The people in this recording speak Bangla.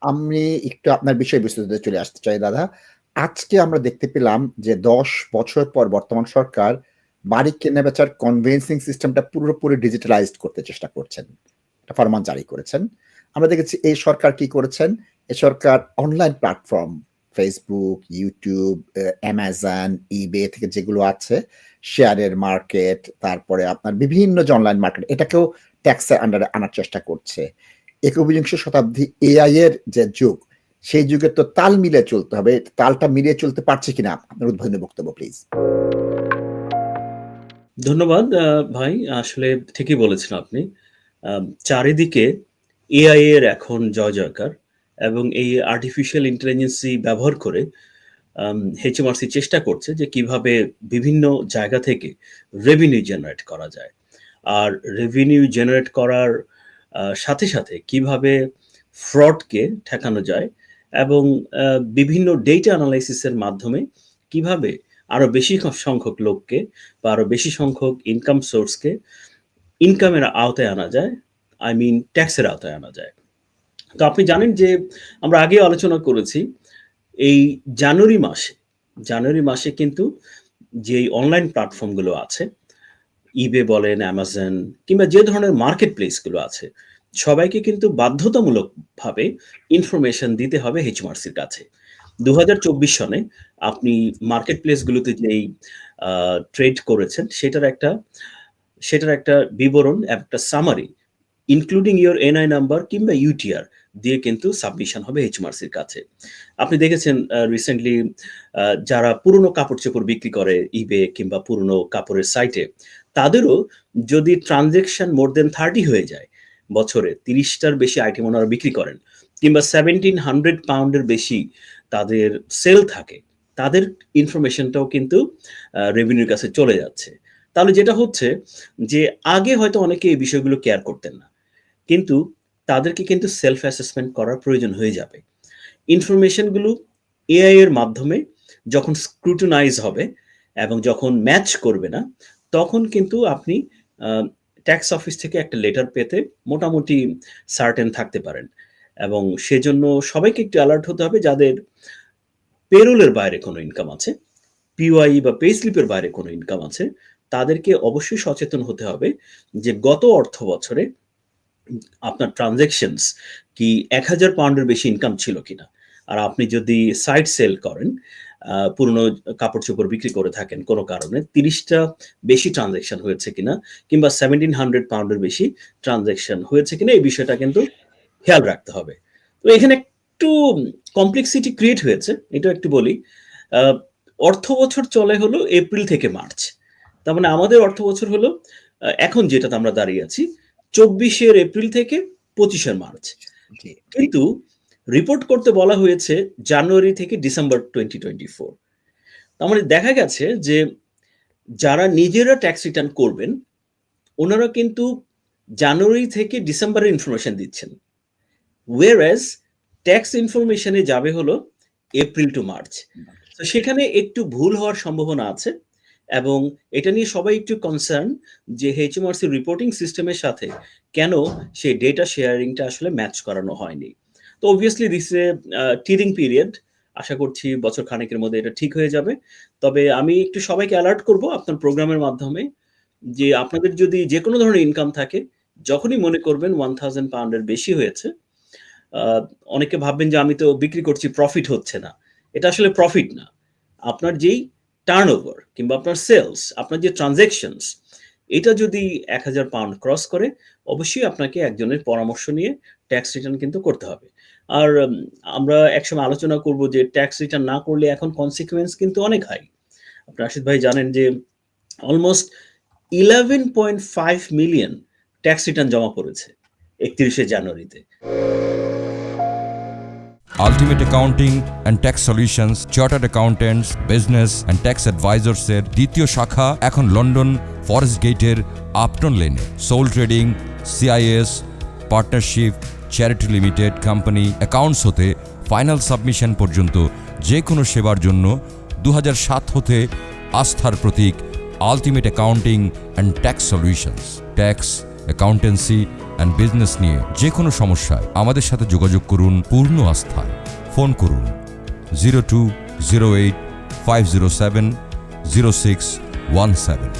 আমি একটু আপনার বিষয় বিস্তারিত চলে আসতে চাই দাদা। আজকে আমরা দেখতে পেলাম যে ১০ বছর পর বর্তমান সরকার বাড়ি কেনা-বেচার কনভেন্সিং সিস্টেমটা পুরোপুরি ডিজিটালাইজড করতে চেষ্টা করছেন। একটা ফরমান জারি করেছেন। আমরা দেখেছি এই সরকার কি করেছেন? এ সরকার online platform Facebook YouTube Amazon eBay থেকে যেগুলো আছে শেয়ারের মার্কেট, তারপরে আপনার বিভিন্ন যে অনলাইন মার্কেট এটাকেও ট্যাক্সের আন্ডারে আনার চেষ্টা করছে। একবিংশ শতাব্দী এআই এর যে যুগ, সেই যুগে তো তাল মিলিয়ে চলতে হবে। তালটা মিলিয়ে চলতে পারছে কিনা? আপনার উদ্বোধনী বক্তব্য প্লিজ। ধন্যবাদ ভাই। আসলে ঠিকই বলেছেন আপনি। চারিদিকে এআই এর এখন জয়-জয়কার এবং এই আর্টিফিশিয়াল ইন্টেলিজেন্সি ব্যবহার করে HMRC চেষ্টা করছে যে কীভাবে বিভিন্ন জায়গা থেকে রেভিনিউ জেনারেট করা যায়। আর রেভিনিউ জেনারেট করার সাথে, সাথে কীভাবে ফ্রডকে ঠেকানো যায় এবং বিভিন্ন ডেটা এনালাইসিস এর মাধ্যমে কীভাবে আরও বেশি সংখ্যক লোককে বা আরও বেশি সংখ্যক ইনকাম সোর্সকে ইনকামের আওতায় আনা যায়। আই মিন ট্যাক্সের আওতায় আনা যায়। তো আপনি জানেন যে আমরা আগেও আলোচনা করেছি এই জানুয়ারি মাসে, জানুয়ারি মাসে কিন্তু যেই অনলাইন প্ল্যাটফর্মগুলো আছে, ইবে বলেন, অ্যামাজন কিংবা যে ধরনের মার্কেট প্লেসগুলো আছে, সবাইকে কিন্তু বাধ্যতামূলকভাবে ইনফরমেশন দিতে হবে HMRCর কাছে। ২০২৪ সনে আপনি মার্কেট প্লেস গুলোতে যেই ট্রেড করেছেন সেটার একটা সেটার একটা বিবরণ, একটা summary including your NI number কিংবা ইউটিআর দিয়ে কিন্তু সাবমিশন হবে HMRCর কাছে। আপনি দেখেছেন রিসেন্টলি যারা পুরনো কাপড়-চোপড় বিক্রি করে ইবে কিংবা পুরনো কাপড়ের সাইটে, তাদেরও যদি ট্রানজেকশন মোর দেন থার্টি হয়ে যায় বছরে তিরিশটার বেশি আইটেম ওনারা বিক্রি করেন কিংবা সেভেন্টিন হান্ড্রেড পাউন্ডের বেশি তাদের সেল থাকে, তাদের ইনফরমেশনটাও কিন্তু রেভিনিউর কাছে চলে যাচ্ছে। তাহলে যেটা হচ্ছে যে আগে হয়তো অনেকে এই বিষয়গুলো কেয়ার করতেন না। কিন্তু তাদেরকে কিন্তু সেলফ অ্যাসেসমেন্ট করার প্রয়োজন হয়ে যাবে। ইনফরমেশনগুলো এআই এর মাধ্যমে যখন স্ক্রুটিনাইজ হবে এবং যখন ম্যাচ করবে না, তখন কিন্তু আপনি ট্যাক্স অফিস থেকে একটা লেটার পেতে মোটামুটি সার্টেন থাকতে পারেন। এবং সেজন্য সবাইকে একটু অ্যালার্ট হতে হবে যাদের পেরোলের বাইরে কোনো ইনকাম আছে, পিওয়াই বা পে স্লিপ এর বাইরে কোনো ইনকাম আছে, তাদেরকে অবশ্যই সচেতন হতে হবে যে গত অর্থ বছরে আপনার ট্রান্সেকশনস কি ১০০০ পাউন্ডের বেশি ইনকাম ছিল কিনা? আর আপনি যদি সাইড সেল করেন, পুরনো কাপড়-চোপড় বিক্রি করে থাকেন কোনো কারণে তিরিশটা বেশি ট্রান্সেকশন হয়েছে কিনা কিংবা 1700 পাউন্ডের বেশি ট্রান্সেকশন হয়েছে কিনা এই বিষয়টা কিন্তু খেয়াল রাখতে হবে। তো এখানে একটু কমপ্লেক্সিটি ক্রিয়েট হয়েছে, এটা একটু বলি। অর্থ বছর চলে হলো এপ্রিল থেকে মার্চ। তার মানে আমাদের অর্থ বছর হলো এখন যেটাতে আমরা দাঁড়িয়ে আছি ২৪ এর এপ্রিল থেকে ২৫ এর মার্চ। কিন্তু রিপোর্ট করতে বলা হয়েছে জানুয়ারি থেকে ডিসেম্বর 2024 তার মানে দেখা গেছে যে যারা নিজেরা ট্যাক্স রিটার্ন করবেন, ওনারা কিন্তু জানুয়ারি থেকে ডিসেম্বরের ইনফরমেশন দিচ্ছেন। whereas ট্যাক্স ইনফরমেশন যাবে হলো এপ্রিল টু মার্চ। তো সেখানে একটু ভুল হওয়ার সম্ভাবনা আছে এবং এটা নিয়ে সবাই একটু কনসার্ন যে HMRC রিপোর্টিং সিস্টেমের সাথে কেন সেই ডেটা শেয়ারিংটা আসলে ম্যাচ করানো হয়নি। তো is a a teething period আশা করছি বছর খানেকের মধ্যে এটা ঠিক হয়ে যাবে। তবে আমি একটু সবাইকে অ্যালার্ট করব আপনার প্রোগ্রামের মাধ্যমে যে আপনাদের যদি যেকোনো ধরনের ইনকাম থাকে, যখনই মনে করবেন 1000 পাউন্ড এর বেশি হয়েছে, অনেকে ভাববেন যে আমি তো বিক্রি করছি প্রফিট হচ্ছে না। এটা আসলে প্রফিট না। আপনার যেই টার্ন ওভার কিংবা আপনার সেলস, আপনার যে ট্রান্সেকশনস এটা যদি ১০০০ পাউন্ড ক্রস করে অবশ্যই আপনাকে একজনের পরামর্শ নিয়ে ট্যাক্স রিটার্ন কিন্তু করতে হবে। আর আম আমরা একসময় আলোচনা করব যে ট্যাক্স রিটার্ন না করলে এখন কনসিকুয়েন্স কিন্তু অনেক হাই। আপনি রাশিদ ভাই জানেন যে অলমোস্ট 11.5 মিলিয়ন ট্যাক্স রিটার্ন জমা পড়েছে ৩১ শে জানুয়ারিতে। Ultimate accounting and tax solutions chartered accountants business and tax অ্যাডভাইজর্সের দ্বিতীয় শাখা এখন লন্ডন ফরেস্ট গেটের আপটন লেনে sole trading CIS partnership charity limited company accounts হতে ফাইনাল সাবমিশন পর্যন্ত যে কোনো সেবার জন্য ২০০৭ হতে আস্থার প্রতীক ultimate accounting and tax solutions tax accountancy and business নিয়ে যে কোনো সমস্যায় আমাদের সাথে যোগাযোগ করুন পূর্ণ আস্থায়। ফোন করুন zero two zero eight five zero seven zero six one seven